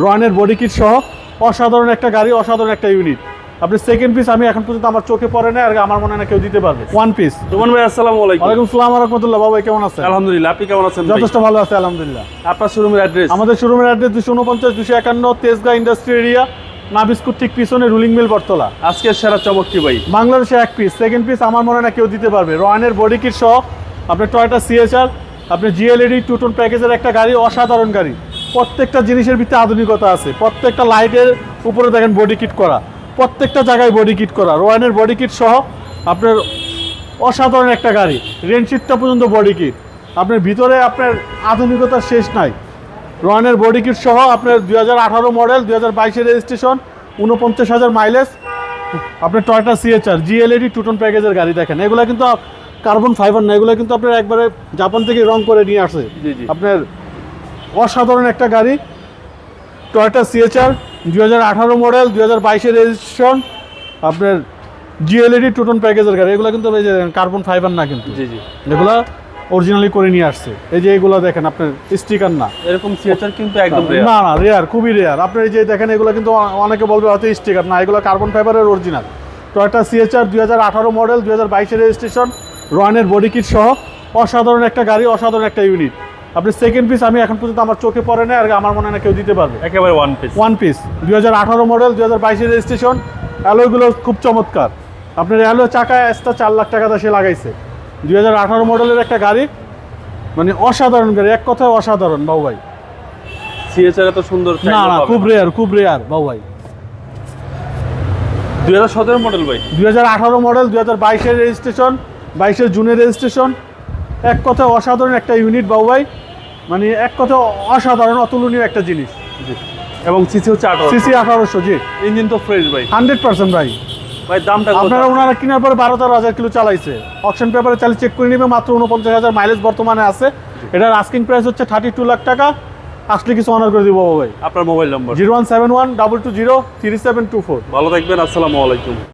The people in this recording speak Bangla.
রয়্যানের বডি কিট সহ অসাধারণ একটা গাড়ি অসাধারণ একটা ইউনিট আপনি সেকেন্ড পিস আমি এখন পর্যন্ত আমার চোখে পড়ে না আর আমার মনে হয় না কেউ দিতে পারবে। ওয়ান পিস রোমান ভাই আসসালামু আলাইকুম। ওয়ালাইকুম সালাম রহমতুল্লাহ। বাবা কেমন আছেন? আলহামদুলিল্লাহ আপনি কেমন আছেন যথেষ্ট ভালো আছে আলহামদুলিল্লাহ। আপনার শোরুমের অ্যাড্রেস আমাদের শোরুমের অ্যাড্রেস দুশো উনপঞ্চাশ দুশো একান্ন তেজগাঁ ইন্ডাস্ট্রি এরিয়া নাবিস্কুট ঠিক পিছনে রুলিং মিল বটতলা। আজকের সেরা চমক কি ভাই? বাংলাদেশে এক পিস সেকেন্ড পিস আমার মনে হয় না কেউ দিতে পারবে। রয়ানের বডি কিট সহ আপনার টয়টা সিএচআর আপনি জিএলইডি টু টোন প্যাকেজের একটা গাড়ি অসাধারণ গাড়ি। প্রত্যেকটা জিনিসের ভিতরে আধুনিকতা আছে। প্রত্যেকটা লাইটের উপরে দেখেন বডি কিট করা। প্রত্যেকটা জায়গায় বডি কিট করা। রয়্যানের বডি কিট সহ আপনার অসাধারণ একটা গাড়ি। রেনশিটটা পর্যন্ত বডি কিট আপনার ভিতরে আপনার আধুনিকতার শেষ নাই। রয়্যানের বডি কিট সহ আপনার দুই হাজার আঠারো মডেল দুই হাজার বাইশের রেজিস্ট্রেশন উনপঞ্চাশ হাজার মাইলেজ আপনার টয়টা সিএচআর জিএলইডি টুটন প্যাকেজের গাড়ি দেখেন। এগুলো কিন্তু কার্বন ফাইবার না। এগুলো কিন্তু আপনার একবারে জাপান থেকে রং করে নিয়ে আসে। আপনার অসাধারণ একটা গাড়ি টয়টা সিএচআর দু হাজার আঠারো মডেল দু হাজার বাইশের রেজিস্ট্রেশন আপনার জিএলইডি টুটন প্যাকেজের গাড়ি। এগুলো কিন্তু এই যে কার্বন ফাইবার না কিন্তু। জি জি। এগুলো অরিজিনালি করে নিয়ে আসছে। এই যে এগুলো দেখেন আপনার স্টিকার না। এরকম সিএচআর কিন্তু একদম না না রেয়ার খুবই রেয়ার আপনার এই যে দেখেন এগুলো কিন্তু অনেকে বলবে হয়তো স্টিকার না। এগুলো কার্বন ফাইবারের অরিজিনাল টয়টা সিএচআর দুই হাজার আঠারো মডেল দুই হাজার বাইশের রেজিস্ট্রেশন রয়্যানের বডি কিট সহ। অসাধারণ একটা গাড়ি অসাধারণ একটা ইউনিট আপনি সেকেন্ড পিস আমি এখন পর্যন্ত আমার চোখে পড়ে না আর আমার মনে হয় না কেউ দিতে পারবে। একেবারে ওয়ান পিস ওয়ান পিস দুই হাজার আঠারো মডেল দুই হাজার বাইশের রেজিস্ট্রেশন অ্যালোয়গুলো খুব চমৎকার। আপনার অ্যালো চাকায় এক্সট্রা চার লাখ টাকা সে লাগাইছে। দুই হাজার আঠারো মডেলের একটা গাড়ি। মানে অসাধারণ গাড়ি এক কথায় অসাধারণ বাবু ভাই। সিএচআর এত সুন্দর না না খুব রেয়ার খুব রেয়ার বাবু ভাই। দুই হাজার সতেরো মডেল ভাই। দুই হাজার আঠারো মডেল দুই হাজার বাইশের রেজিস্ট্রেশন বাইশের জুনের রেজিস্ট্রেশন এক কথায় অসাধারণ একটা ইউনিট বাবু ভাই। মানে এক কথা অসাধারণ অতুলনীয় একটা জিনিস। জি। এবং সিসি হচ্ছে আঠারো সিসি আঠারোশো জি। ইঞ্জিন তো ফ্রেশ ভাই। হান্ড্রেড পার্সেন্ট ভাই। ভাই দামটা আপনারা ওনারা কেনার পরে বারো তেরো হাজার কিলো চালাইছে। অপশন পেপারে চালিয়ে চেক করে নেবে মাত্র উনপঞ্চাশ হাজার মাইলেজ বর্তমানে আছে। এটার আস্কিং প্রাইস হচ্ছে থার্টি টু লাখ টাকা। আসলে কিছু অনার করে দিব ভাই। আপনার mobile number zero one seven one double two zero three seven two four ভালো থাকবেন আসসালামু আলাইকুম।